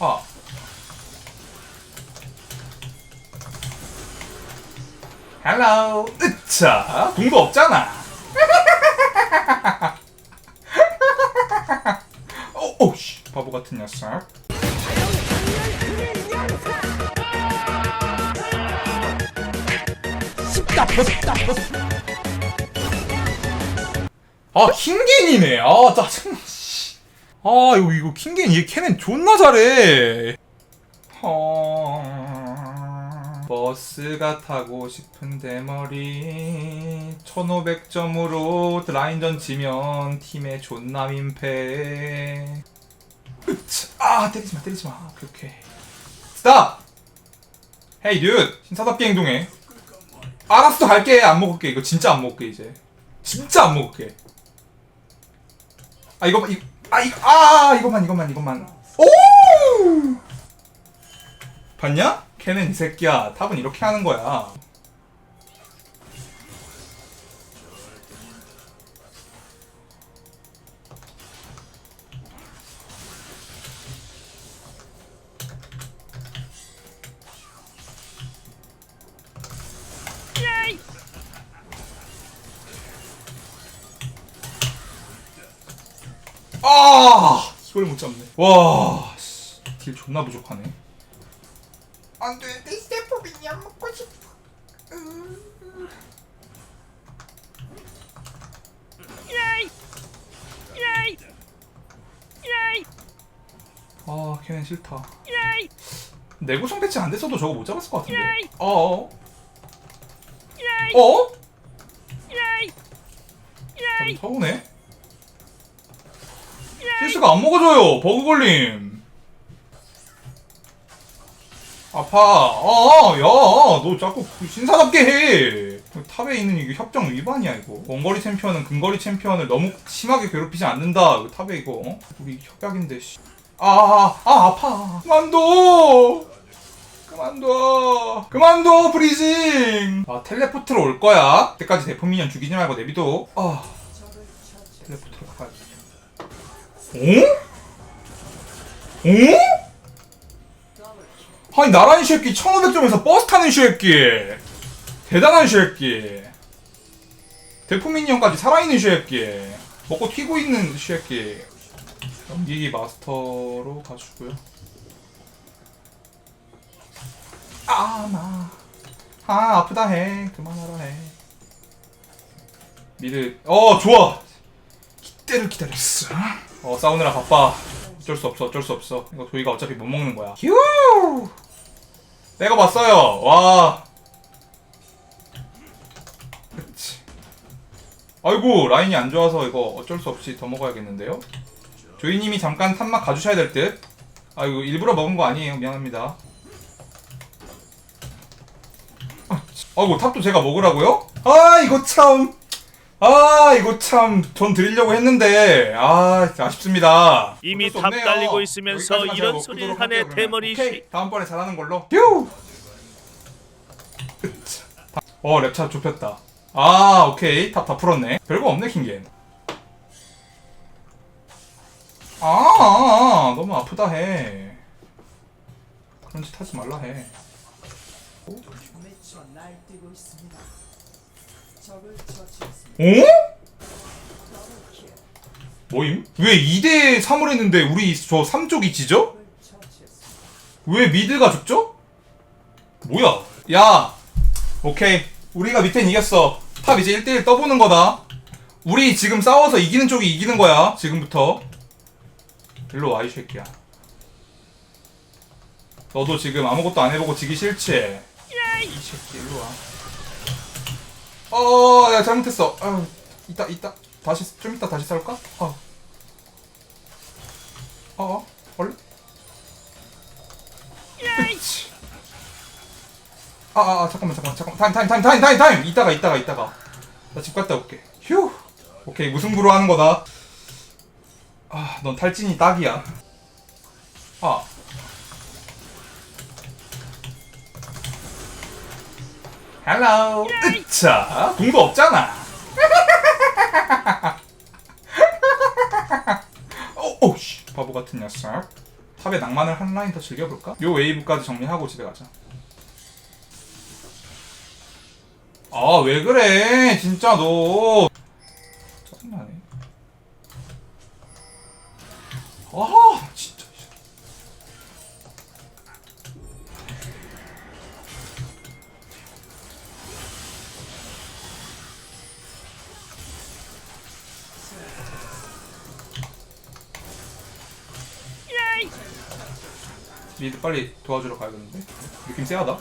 아. 헬로 으차. 공도 없잖아. 어, 오씨 바보 같은 녀석. 아 킹겐이네 아 짜증나. 씨. 아 이거 이거 킹겐 얘 캐넨 존나 잘해. 어... 버스가 타고 싶은데 머리 1500점으로 라인전 지면 팀의 존나 민폐. 아 때리지마 때리지마. 오케이 오케이 스탑! 헤이 듀 신사답게 행동해. 알았어 갈게. 안 먹을게. 이거 진짜 안 먹을게 이제. 진짜 안 먹을게. 아 이거 이, 아 이거 아 이것만 이것만 이것만. 오! 봤냐? 걔는 이 새끼야. 탑은 이렇게 하는 거야 아 이걸 못 잡네. 와딜 존나 부족하네. 안돼 내 세포빈이 안 먹고 싶어. 아 걔는 싫다. 내구성 배치 안 됐어도 저거 못 잡았을 것 같은데. 어어. 어? 좀 서운해 안 먹어줘요 버그 걸림 아파. 어야너 자꾸 그 신사답게 해. 탑에 있는 이게 협정 위반이야 이거. 원거리 챔피언은 근거리 챔피언을 너무 심하게 괴롭히지 않는다 이거 탑에 이거 어? 우리 협약인데 씨. 아, 아, 아 아파. 그만둬. 그만둬. 그만둬 브리징. 아 텔레포트로 올 거야. 그때까지 대포 미니언 죽이지 말고 내비둬. 아 텔레포트로 가야 어? 어? 아니 나란히 새끼 1500점에서 버스 타는 새끼. 대단한 새끼. 대포 미니언까지 살아있는 새끼. 먹고 튀고 있는 새끼. 연기기 마스터로 가주고요. 아마. 아 아프다 해. 그만하라 해. 미드. 어 좋아. 이때를 기다렸어 어 싸우느라 바빠. 어쩔 수 없어 어쩔 수 없어. 이거 도희가 어차피 못 먹는 거야. 휴! 내가 봤어요. 와. 그치. 아이고 라인이 안 좋아서 이거 어쩔 수 없이 더 먹어야겠는데요? 조이님이 잠깐 탑막 가주셔야 될듯. 아이고 일부러 먹은 거 아니에요. 미안합니다. 아, 아이고 탑도 제가 먹으라고요? 아 이거 참. 아 이거 참전 드리려고 했는데 아 아쉽습니다. 이미 어쩔 수탑 없네요. 달리고 있으면서 여기까지만 이런 제가 소리를 먹도록 하네, 할게요, 그러면. 대머리 오케이, 씨. 다음번에 잘하는 걸로. 휴. 어 랩차 좁혔다. 아 오케이 탑 다 풀었네. 별거 없네 킹겐. 아, 아 너무 아프다 해. 그런 짓 하지 말라 해. 날뛰고 있습니다. 어? 뭐임? 왜 2대 3을 했는데 우리 저 3쪽이 지죠? 왜 미드가 죽죠? 뭐야? 야! 오케이. 우리가 밑엔 이겼어. 탑 이제 1대1 떠보는 거다. 우리 지금 싸워서 이기는 쪽이 이기는 거야. 지금부터. 일로 와, 이 새끼야. 너도 지금 아무것도 안 해보고 지기 싫지? 어, 야, 잘못했어. 아, 이따, 이따. 다시, 좀 이따 다시 싸울까? 어. 어, 어, 원래? 으치. 아, 아, 아, 잠깐만, 잠깐만, 잠깐만. 타임, 타임, 타임, 타임, 타임, 타임! 이따가, 이따가, 이따가. 나 집 갔다 올게. 휴! 오케이, 무승부로 하는 거다. 아, 넌 탈진이 딱이야. 아. 헬로 으차 공도 없잖아. 어, 오씨 바보 같은 녀석. 탑의 낭만을 한 라인 더 즐겨볼까? 요 웨이브까지 정리하고 집에 가자. 아 왜 그래? 진짜 너 미드 빨리 도와주러 가야겠는데? 느낌 쎄하다.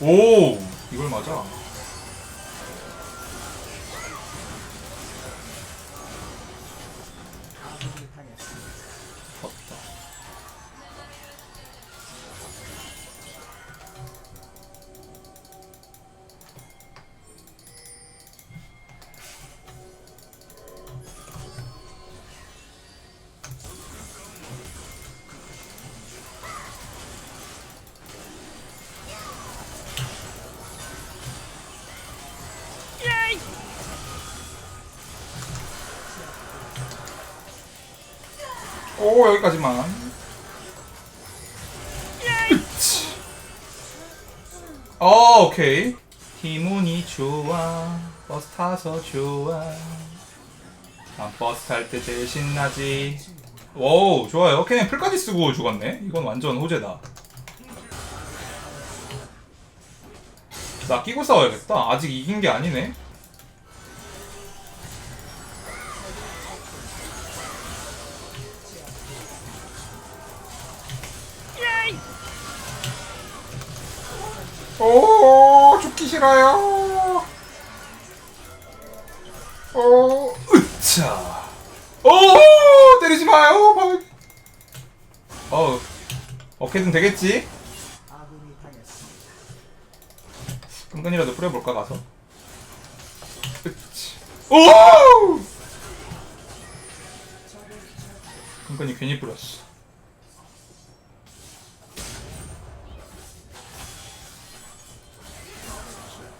오! 이걸 맞아. 오 여기까지만. 어 오케이. 기분이 좋아. 버스 타서 좋아. 난 버스 탈 때 제일 신나지. 오 좋아요. 걔네 풀까지 쓰고 죽었네. 이건 완전 호재다. 나 끼고 싸워야겠다. 아직 이긴 게 아니네 죽기 싫어요. 오 으차. 오 때리지 마요. 방. 어 어떻게든 되겠지. 끈끈이라도 뿌려볼까 가서. 으치. 오. 끈끈이 괜히 뿌렸어.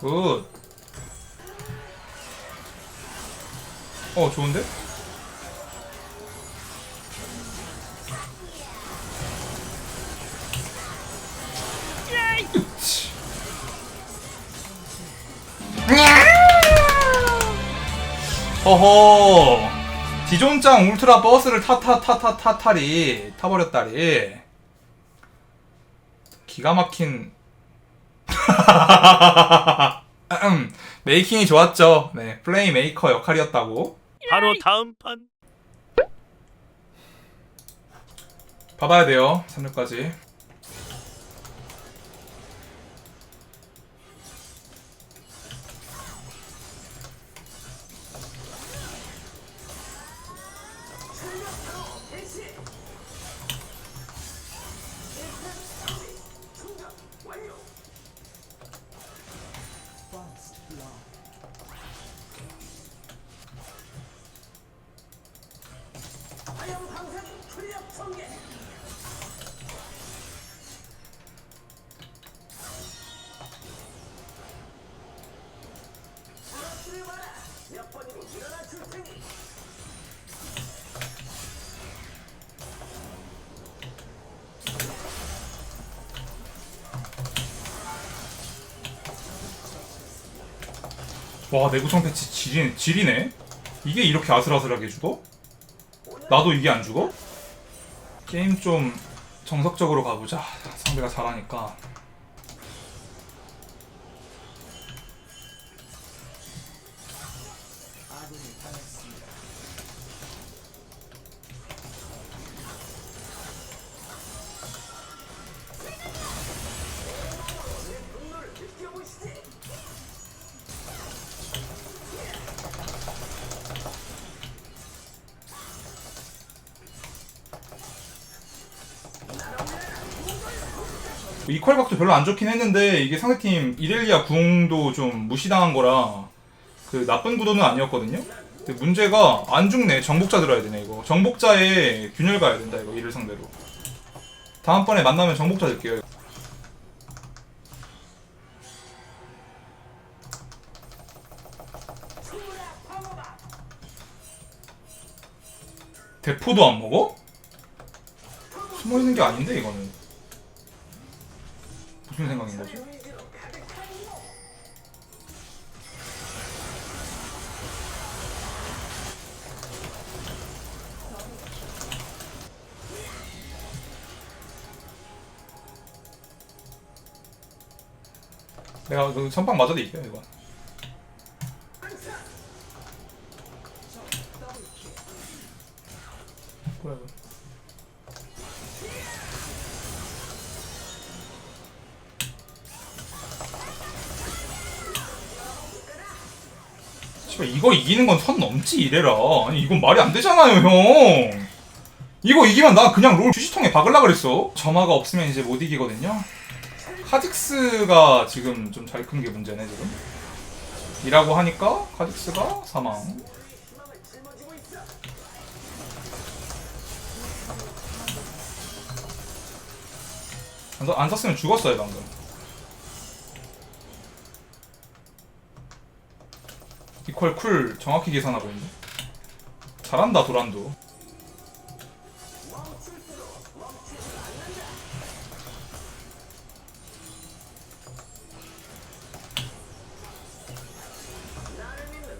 굿. 어, 좋은데? 허허. 디존짱 울트라 버스를 타타타타타타리 타버렸다리. 기가 막힌 음, 메이킹이 좋았죠. 네, 플레이 메이커 역할이었다고. 바로 다음 판 받아야 돼요. 3렙까지. 와, 내구성 패치 질이, 질이네? 이게 이렇게 아슬아슬하게 죽어? 나도 이게 안 죽어? 게임 좀 정석적으로 가보자. 상대가 잘하니까. 이퀄 각도 별로 안 좋긴 했는데 이게 상대팀 이렐리아 궁도 좀 무시당한 거라 그 나쁜 구도는 아니었거든요. 근데 문제가 안 죽네. 정복자 들어야 되네 이거. 정복자에 균열 가야 된다 이거 이를 상대로. 다음번에 만나면 정복자 들게요. 대포도 안 먹어? 숨어 있는 게 아닌데 이거는 무슨 생각인 거지? 내가 그 선빵 맞아도 이겨. 뭐야 이거? 씨발 이거 이기는 건 선 넘지 이래라 아니 이건 말이 안 되잖아요 형 이거 이기면 나 그냥 롤 휴지통에 박을라 그랬어 점화가 없으면 이제 못 이기거든요 카직스가 지금 좀 잘 큰 게 문제네 지금. 이라고 하니까 카직스가 사망. 안, 썼- 안 썼으면 죽었어요 방금. 이퀄 쿨 정확히 계산하고 있네. 잘한다 도란도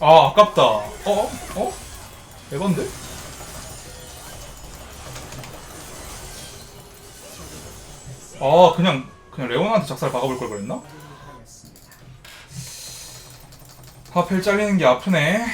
아 아깝다 어? 어? 에반데? 아 그냥 그냥 레오나한테 작살 박아볼 걸 그랬나? 하필 잘리는 게 아프네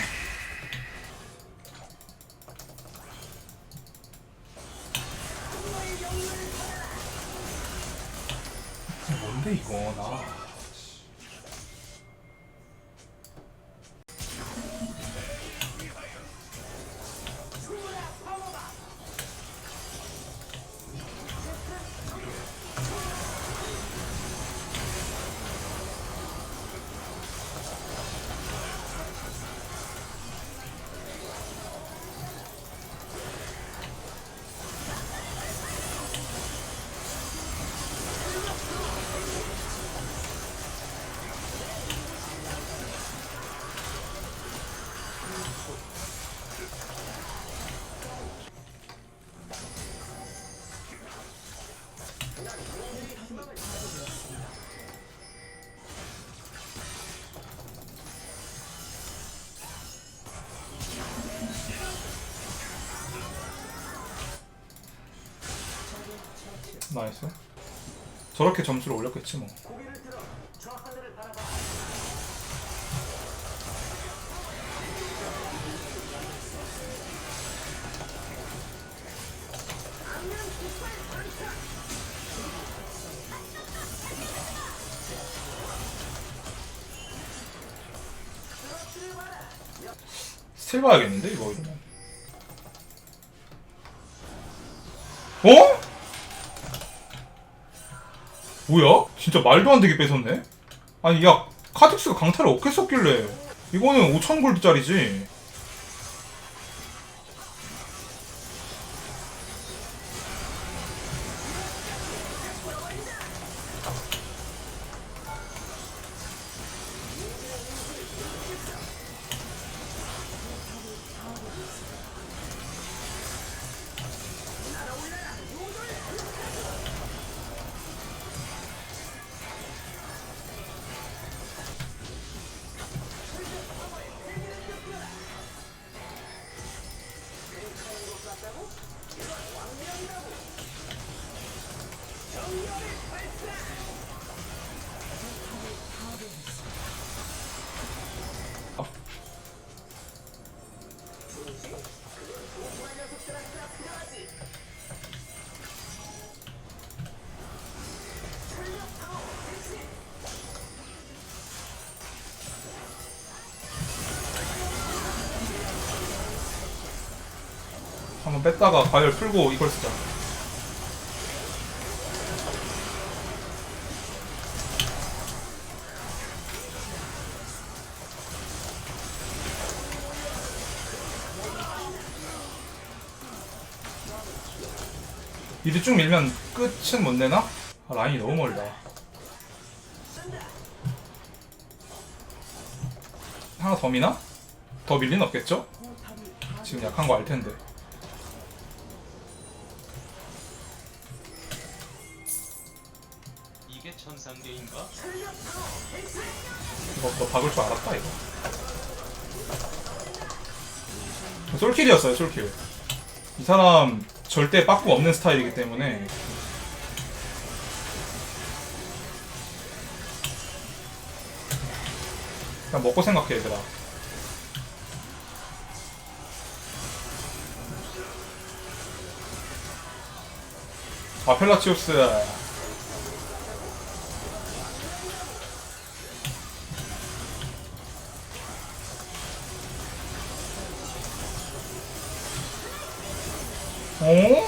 나이스. 저렇게 점수를 올렸겠지 뭐. 스틸 봐야겠는데 이거 이러면. 어? 뭐야? 진짜 말도 안 되게 뺏었네? 아니 야 카직스가 강타를 어떻게 썼길래 이거는 5천 골드짜리지 한번 뺐다가 과열 풀고 이걸 쓰자 이리 쭉 밀면 끝은 못 내나? 아, 라인이 너무 멀다. 하나 더 미나? 더 밀린 없겠죠? 지금 약한 거 알 텐데. 이게 천상계인가? 이거 너 박을 줄 알았다 이거. 아, 솔킬이었어요 솔킬. 이 사람 절대 빠꾸 없는 스타일이기 때문에. 그냥 먹고 생각해 얘들아. 아펠라치오스 오.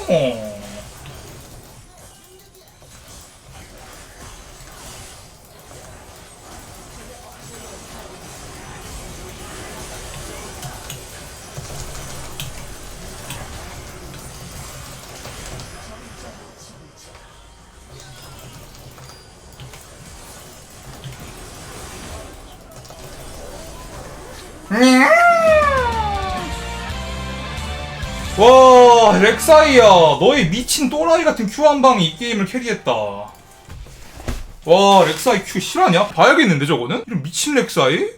와 렉사이야 너의 미친 또라이 같은 Q 한 방이 이 게임을 캐리했다 와 렉사이 Q 실화냐? 봐야겠는데 저거는? 이런 미친 렉사이?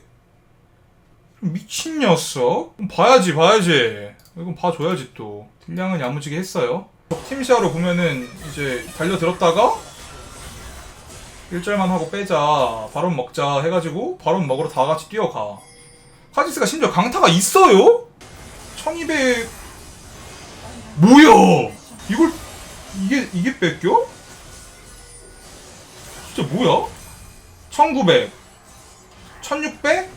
미친 녀석? 봐야지 봐야지 이건 봐줘야지 또 딜량은 야무지게 했어요 팀시아로 보면은 이제 달려들었다가 1절만 하고 빼자 바론 먹자 해가지고 바론 먹으러 다 같이 뛰어가 카지스가 심지어 강타가 있어요? 1200 뭐야? 이걸 이게 이게 뺏겨? 진짜 뭐야? 1900 1600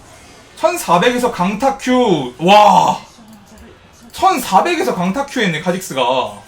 1400에서 강타 큐. 와. 1400에서 강타 큐 했네, 카직스가.